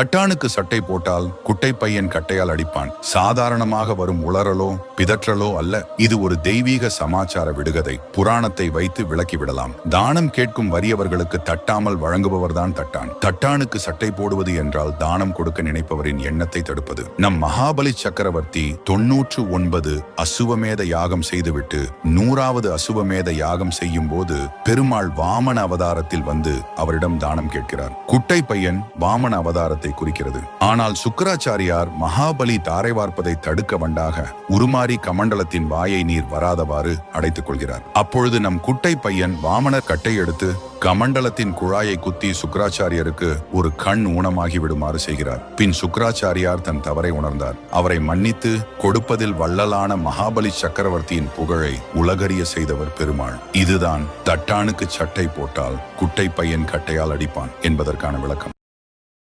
தட்டானுக்கு சட்டை போட்டால் குட்டை பையன் கட்டையால் அடிப்பான். சாதாரணமாக வரும் உளறலோ பிதற்றலோ அல்ல இது ஒரு தெய்வீக சமாச்சார விடுகதை. புராணத்தை வைத்து விளக்கிவிடலாம் தானம் கேட்கும் வறியவர்களுக்கு தட்டாமல் வழங்குபவர்தான் தட்டான். தட்டானுக்கு சட்டை போடுவது என்றால் தானம் கொடுக்க நினைப்பவரின் எண்ணத்தை தடுப்பது. நம் மகாபலி சக்கரவர்த்தி தொன்னூற்று ஒன்பது அசுவமேத யாகம் செய்துவிட்டு நூறாவது அசுவமேத யாகம் செய்யும் போது பெருமாள் வாமன அவதாரத்தில் வந்து அவரிடம் தானம் கேட்கிறார். குட்டை பையன் வாமன அவதாரத்தை குறிக்கிறது. ஆனால் சுக்கராச்சாரியார் மகாபலி தாரை வார்ப்பதை தடுக்க வண்டாக உருமாறி கமண்டலத்தின் வாயை நீர் வராதவாறு அடைத்துக் கொள்கிறார். அப்பொழுது நம் குட்டை பையன் வாமனர் கட்டை எடுத்து கமண்டலத்தின் குழாயை குத்தி சுக்கராச்சாரியருக்கு ஒரு கண் ஊனமாகி விடுமாறு செய்கிறார். பின் சுக்கராச்சாரியார் தன் தவறை உணர்ந்தார். அவரை மன்னித்து கொடுப்பதில் வள்ளலான மகாபலி சக்கரவர்த்தியின் புகழை உலகறிய செய்தவர் பெருமாள். இதுதான் தட்டானுக்கு சட்டை போட்டால் குட்டை பையன் கட்டையால் அடிப்பான் என்பதற்கான விளக்கம்.